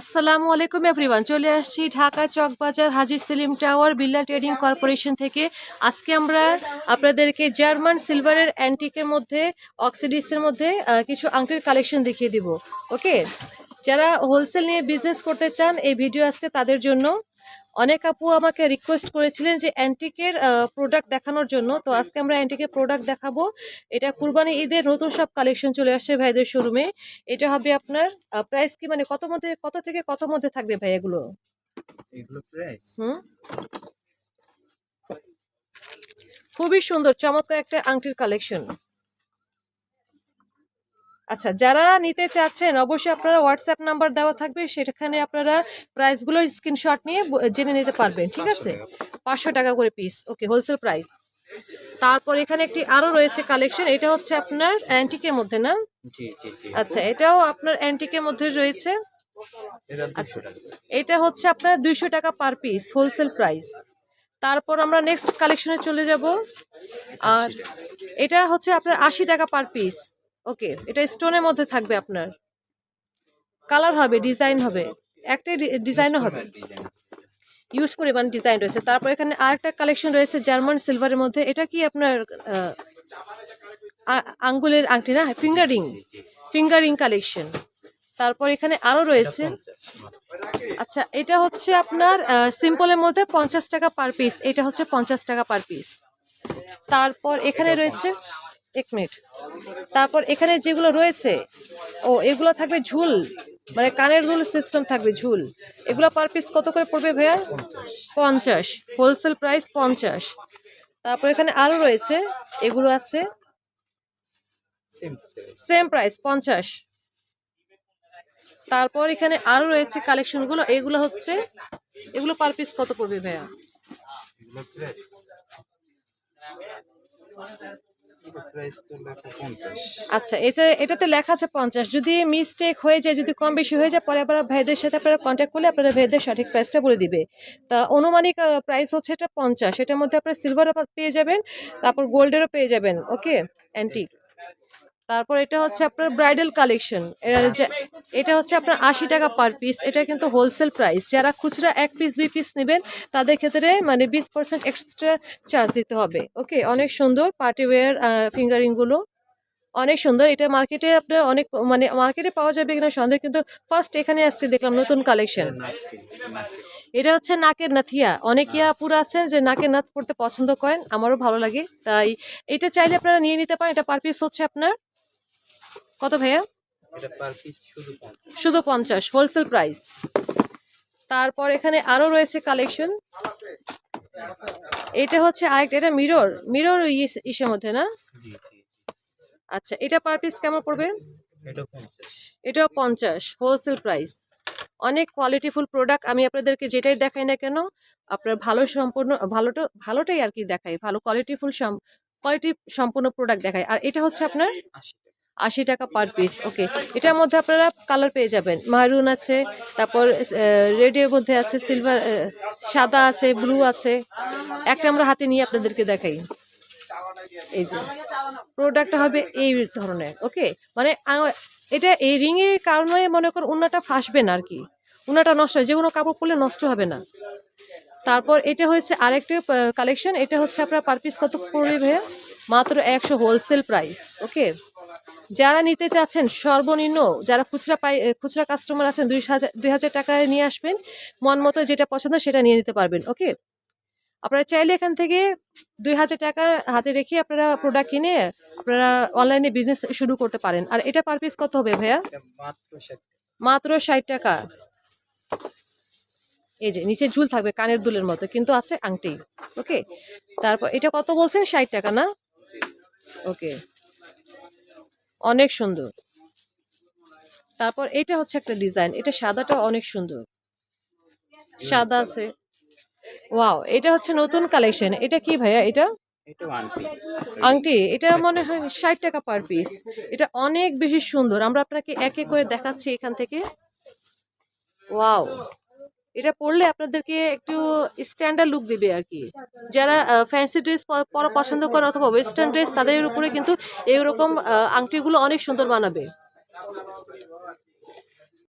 আসসালামু আলাইকুম এভরিওয়ান চলে আসছি Dhaka Chawkbazar Haji Selim tower Billa trading corporation থেকে। আজকে আমরা আপনাদেরকে জার্মান সিলভারের অ্যান্টিকের মধ্যে, অক্সিডিসের মধ্যে কিছু আংটির কালেকশন দেখিয়ে দিব। ওকে যারা হোলসেল নিয়ে বিজনেস করতে চান এই ভিডিও আজকে তাদের জন্য। অনেক আপু আমাকে রিকোয়েস্ট করেছিলেন যে অ্যান্টিকের প্রোডাক্ট দেখানোর জন্য। তো আজকে আমরা অ্যান্টিকের প্রোডাক্ট দেখাবো। এটা কুরবানি ঈদের নতুন সব কালেকশন চলে আসছে ভাইদের শোরুমে এটা হবে আপনার প্রাইস কি মানে কত মধ্যে কত থেকে কত মধ্যে থাকবে ভাই এগুলো? এগুলো প্রাইস হুম? খুবই সুন্দর চমৎকার একটা আংটির কালেকশন আচ্ছা যারা নিতে চাচ্ছেন অবশ্যই আপনারা হোয়াটসঅ্যাপ নাম্বার দেওয়া থাকবে। সেখানে আপনারা প্রাইসগুলোর স্ক্রিনশট নিয়ে জেনে নিতে পারবেন ঠিক আছে? পাঁচশো টাকা করে। পিস ওকে হোলসেল প্রাইস তারপর এখানে একটি আরও রয়েছে কালেকশন এটা হচ্ছে আপনার অ্যান্টিকের মধ্যে না? আচ্ছা এটাও আপনার অ্যান্টিকের মধ্যে রয়েছে। আচ্ছা। এটা হচ্ছে আপনার দুইশো টাকা পার পিস হোলসেল প্রাইস তারপর আমরা নেক্সট কালেকশনে চলে যাব। আর এটা হচ্ছে আপনার আশি টাকা পার পিস ওকে এটা স্টোনের মধ্যে থাকবে আপনার। কালার হবে ডিজাইন হবে। একটাই ডিজাইনও হবে। ইউজ পরিমাণ ডিজাইন রয়েছে। তারপর এখানে আরেকটা কালেকশন রয়েছে জার্মান সিলভারের মধ্যে। এটা কি আপনার আঙ্গুলের আংটি না? ফিঙ্গার ফিঙ্গার রিং কালেকশন তারপর এখানে আরও রয়েছে। আচ্ছা এটা হচ্ছে আপনার সিম্পলের মধ্যে পঞ্চাশ টাকা পার পিস এটা হচ্ছে পঞ্চাশ টাকা পার পিস তারপর এখানে রয়েছে এক মিনিট। তারপর এখানে যেগুলো রয়েছে, ও, এগুলো থাকবে ঝুল। মানে কানের দুল সিস্টেম থাকবে ঝুল। এগুলো পার পিস কত করে পড়বে ভাইয়া? পঞ্চাশ। হোলসেল প্রাইস পঞ্চাশ। তারপর এখানে আরও রয়েছে, এগুলো আছে। সেম প্রাইস পঞ্চাশ। তারপর এখানে আরও রয়েছে কালেকশনগুলো এগুলো হচ্ছে, এগুলো পার পিস কত পড়বে ভাইয়া? আচ্ছা এটা এটাতে লেখা আছে পঞ্চাশ। যদি মিস্টেক হয়ে যায়, যদি কম বেশি হয়ে যায়, পরে আবার ভাইদের সাথে আপনারা কন্ট্যাক্ট করলে আপনারা ভাইদের সঠিক প্রাইসটা বলে দিবে। তা অনুমানিক প্রাইস হচ্ছে এটা পঞ্চাশ। এটার মধ্যে আপনারা সিলভারও পেয়ে যাবেন, তারপর গোল্ডেরও পেয়ে যাবেন ওকে অ্যান্টিক তারপর এটা হচ্ছে আপনার ব্রাইডাল কালেকশন এটা হচ্ছে আপনার আশি টাকা পার পিস এটা কিন্তু হোলসেল প্রাইস যারা খুচরা এক পিস দুই পিস নেবেন, তাদের ক্ষেত্রে মানে বিশ পার্সেন্ট এক্সট্রা চার্জ দিতে হবে। ওকে অনেক সুন্দর পার্টি ওয়্যার ফিঙ্গারিংগুলো অনেক সুন্দর। এটা মার্কেটে আপনার অনেক মানে মার্কেটে পাওয়া যাবে কিনা সন্দেহ, কিন্তু ফার্স্ট এখানে আজকে দেখলাম নতুন কালেকশন এটা হচ্ছে নাকের নাথিয়া। অনেকে আপুরা আছেন যে নাকের নাথ পড়তে পছন্দ করেন, আমারও ভালো লাগে। তাই এটা চাইলে আপনারা নিয়ে নিতে পারেন। এটা পার পিস হচ্ছে আপনার কত ভাইয়া? শুধু পঞ্চাশ। হোলসেল প্রাইস তারপর এখানে আরও রয়েছে কালেকশন এটা হচ্ছে আরেকটা এটা মিরর মিরর ইসের মধ্যে না? আচ্ছা এটা পার পিস কেমন পড়বে? এটাও পঞ্চাশ হোলসেল প্রাইস অনেক কোয়ালিটিফুল প্রোডাক্ট আমি আপনাদেরকে যেটাই দেখাই না কেন আপনার ভালো সম্পূর্ণ ভালোটা ভালোটাই আর কি দেখাই ভালো কোয়ালিটিফুল কোয়ালিটি সম্পূর্ণ প্রোডাক্ট দেখায় আর এটা হচ্ছে আপনার? আশি টাকা পার পিস ওকে এটার মধ্যে আপনারা কালার পেয়ে যাবেন। মারুন আছে, তারপর রেডের মধ্যে আছে সিলভার সাদা আছে ব্লু আছে। একটা আমরা হাতে নিয়ে আপনাদেরকে দেখাই। এই যে প্রোডাক্টটা হবে এই ধরনের ওকে মানে এটা এই রিং এর কারণে মনে করুন উন্নাটা ফাঁসবে না আর কি। উন্নাটা নষ্ট হয়, যে কোনো কাপড় পরলে নষ্ট হবে না। তারপর এটা হচ্ছে আরেকটা কালেকশন এটা হচ্ছে আপনার পার পিস কত পড়বে মাত্র একশো হোলসেল প্রাইস ওকে যারা নিতে চাচ্ছেন সর্বনিম্ন যারা খুচরা পাই খুচরা কাস্টমার আছেন দুই হাজার দুই হাজার টাকায় নিয়ে আসবেন। মন মতো যেটা পছন্দ সেটা নিয়ে নিতে পারবেন ওকে আপনারা চাইলে এখান থেকে দুই হাজার টাকা হাতে রেখে আপনারা প্রোডাক্ট কিনে আপনারা অনলাইনে বিজনেস শুরু করতে পারেন। আর এটা পার পিস কত হবে ভাইয়া? মাত্র ষাট টাকা। এই যে নিচে ঝুল থাকবে কানের দুলের মতো কিন্তু আছে আংটি ওকে তারপর এটা কত বলছেন? ষাট টাকা না? ওকে অনেক সুন্দর। তারপর এটা হচ্ছে একটা ডিজাইন এটা সাদাটা অনেক সুন্দর। সাদা আছে। ওয়াও এটা হচ্ছে নতুন কালেকশন। এটা কি ভাইয়া এটা? আংটি। এটা মনে হয় ষাট টাকা পার পিস। এটা অনেক বেশি সুন্দর। আমরা আপনাকে এক এক করে দেখাচ্ছি এখান থেকে। ওয়াও। এটা পরলে আপনাদেরকে একটু স্ট্যান্ডার্ড লুক দিবে আর কি যারা ফ্যান্সি ড্রেস পরা পছন্দ করে অথবা ওয়েস্টার্ন ড্রেস তাদের উপরে কিন্তু এইরকম আংটিগুলো অনেক সুন্দর বানাবে।